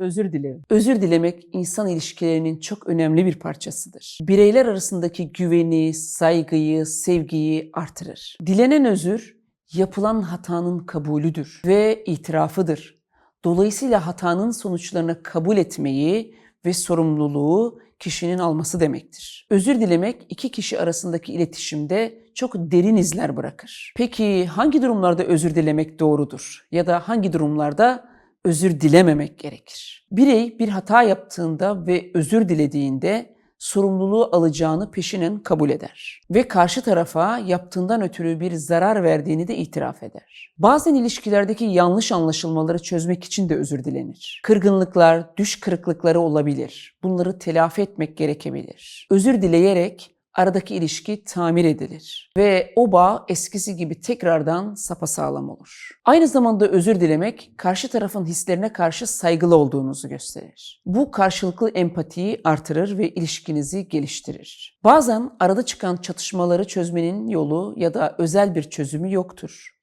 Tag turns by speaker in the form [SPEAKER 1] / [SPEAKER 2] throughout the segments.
[SPEAKER 1] Özür dilerim. Özür dilemek insan ilişkilerinin çok önemli bir parçasıdır. Bireyler arasındaki güveni, saygıyı, sevgiyi artırır. Dilenen özür yapılan hatanın kabulüdür ve itirafıdır. Dolayısıyla hatanın sonuçlarını kabul etmeyi ve sorumluluğu kişinin alması demektir. Özür dilemek iki kişi arasındaki iletişimde çok derin izler bırakır. Peki hangi durumlarda özür dilemek doğrudur ya da hangi durumlarda özür dilememek gerekir? Birey bir hata yaptığında ve özür dilediğinde sorumluluğu alacağını peşinen kabul eder ve karşı tarafa yaptığından ötürü bir zarar verdiğini de itiraf eder. Bazen ilişkilerdeki yanlış anlaşılmaları çözmek için de özür dilenir. Kırgınlıklar, düş kırıklıkları olabilir. Bunları telafi etmek gerekebilir. Özür dileyerek aradaki ilişki tamir edilir ve o bağ eskisi gibi tekrardan sapasağlam olur. Aynı zamanda özür dilemek karşı tarafın hislerine karşı saygılı olduğunuzu gösterir. Bu karşılıklı empatiyi artırır ve ilişkinizi geliştirir. Bazen arada çıkan çatışmaları çözmenin yolu ya da özel bir çözümü yoktur.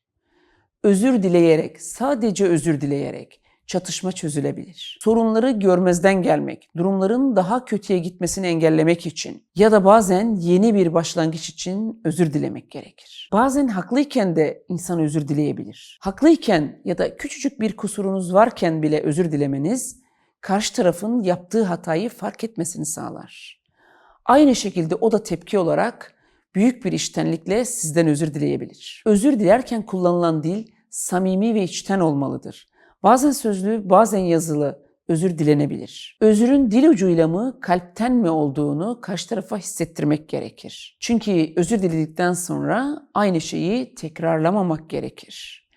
[SPEAKER 1] Özür dileyerek, sadece özür dileyerek çatışma çözülebilir. Sorunları görmezden gelmek, durumların daha kötüye gitmesini engellemek için ya da bazen yeni bir başlangıç için özür dilemek gerekir. Bazen haklıyken de insan özür dileyebilir. Haklıyken ya da küçücük bir kusurunuz varken bile özür dilemeniz karşı tarafın yaptığı hatayı fark etmesini sağlar. Aynı şekilde o da tepki olarak büyük bir iştenlikle sizden özür dileyebilir. Özür dilerken kullanılan dil samimi ve içten olmalıdır. Bazen sözlü, bazen yazılı özür dilenebilir. Özürün dil ucuyla mı, kalpten mi olduğunu karşı tarafa hissettirmek gerekir. Çünkü özür diledikten sonra aynı şeyi tekrarlamamak gerekir.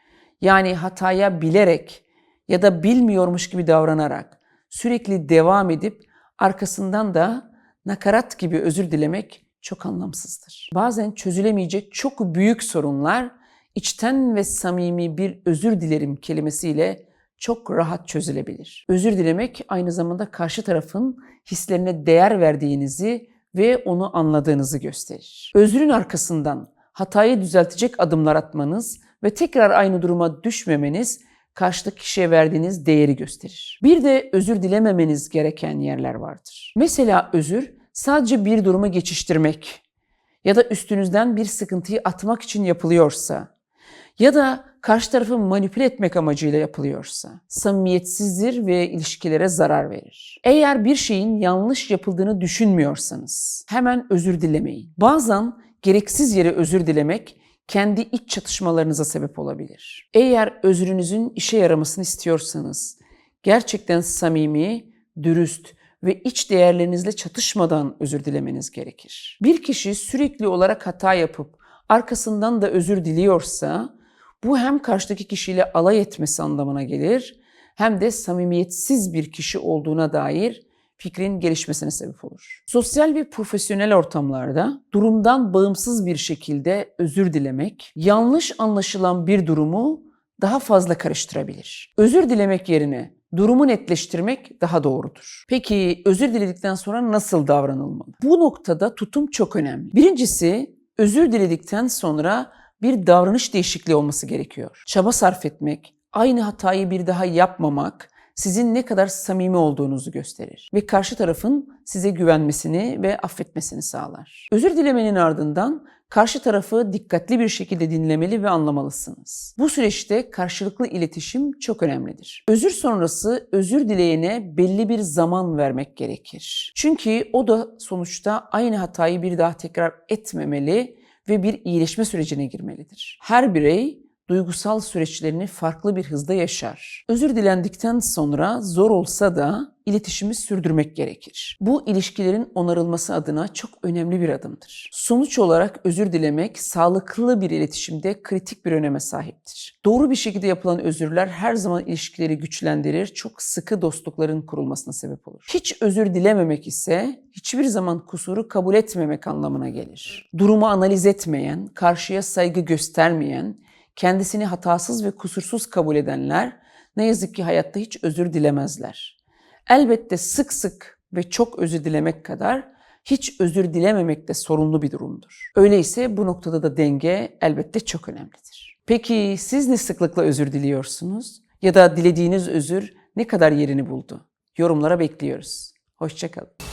[SPEAKER 1] Yani hataya bilerek ya da bilmiyormuş gibi davranarak sürekli devam edip arkasından da nakarat gibi özür dilemek çok anlamsızdır. Bazen çözülemeyecek çok büyük sorunlar içten ve samimi bir özür dilerim kelimesiyle çok rahat çözülebilir. Özür dilemek aynı zamanda karşı tarafın hislerine değer verdiğinizi ve onu anladığınızı gösterir. Özrün arkasından hatayı düzeltecek adımlar atmanız ve tekrar aynı duruma düşmemeniz karşıdaki kişiye verdiğiniz değeri gösterir. Bir de özür dilememeniz gereken yerler vardır. Mesela özür sadece bir durumu geçiştirmek ya da üstünüzden bir sıkıntıyı atmak için yapılıyorsa ya da karşı tarafı manipüle etmek amacıyla yapılıyorsa samimiyetsizdir ve ilişkilere zarar verir. Eğer bir şeyin yanlış yapıldığını düşünmüyorsanız hemen özür dilemeyin. Bazen gereksiz yere özür dilemek kendi iç çatışmalarınıza sebep olabilir. Eğer özrünüzün işe yaramasını istiyorsanız gerçekten samimi, dürüst ve iç değerlerinizle çatışmadan özür dilemeniz gerekir. Bir kişi sürekli olarak hata yapıp arkasından da özür diliyorsa bu hem karşıdaki kişiyle alay etmesi anlamına gelir hem de samimiyetsiz bir kişi olduğuna dair fikrin gelişmesine sebep olur. Sosyal ve profesyonel ortamlarda durumdan bağımsız bir şekilde özür dilemek, yanlış anlaşılan bir durumu daha fazla karıştırabilir. Özür dilemek yerine durumu netleştirmek daha doğrudur. Peki özür diledikten sonra nasıl davranılmalı? Bu noktada tutum çok önemli. Birincisi özür diledikten sonra bir davranış değişikliği olması gerekiyor. Çaba sarf etmek, aynı hatayı bir daha yapmamak sizin ne kadar samimi olduğunuzu gösterir ve karşı tarafın size güvenmesini ve affetmesini sağlar. Özür dilemenin ardından karşı tarafı dikkatli bir şekilde dinlemeli ve anlamalısınız. Bu süreçte karşılıklı iletişim çok önemlidir. Özür sonrası özür dileyene belli bir zaman vermek gerekir. Çünkü o da sonuçta aynı hatayı bir daha tekrar etmemeli ve bir iyileşme sürecine girmelidir. Her birey duygusal süreçlerini farklı bir hızda yaşar. Özür dilendikten sonra zor olsa da iletişimi sürdürmek gerekir. Bu ilişkilerin onarılması adına çok önemli bir adımdır. Sonuç olarak özür dilemek sağlıklı bir iletişimde kritik bir öneme sahiptir. Doğru bir şekilde yapılan özürler her zaman ilişkileri güçlendirir, çok sıkı dostlukların kurulmasına sebep olur. Hiç özür dilememek ise hiçbir zaman kusuru kabul etmemek anlamına gelir. Durumu analiz etmeyen, karşıya saygı göstermeyen, kendisini hatasız ve kusursuz kabul edenler ne yazık ki hayatta hiç özür dilemezler. Elbette sık sık ve çok özür dilemek kadar hiç özür dilememek de sorunlu bir durumdur. Öyleyse bu noktada da denge elbette çok önemlidir. Peki siz ne sıklıkla özür diliyorsunuz? Ya da dilediğiniz özür ne kadar yerini buldu? Yorumlara bekliyoruz. Hoşçakalın.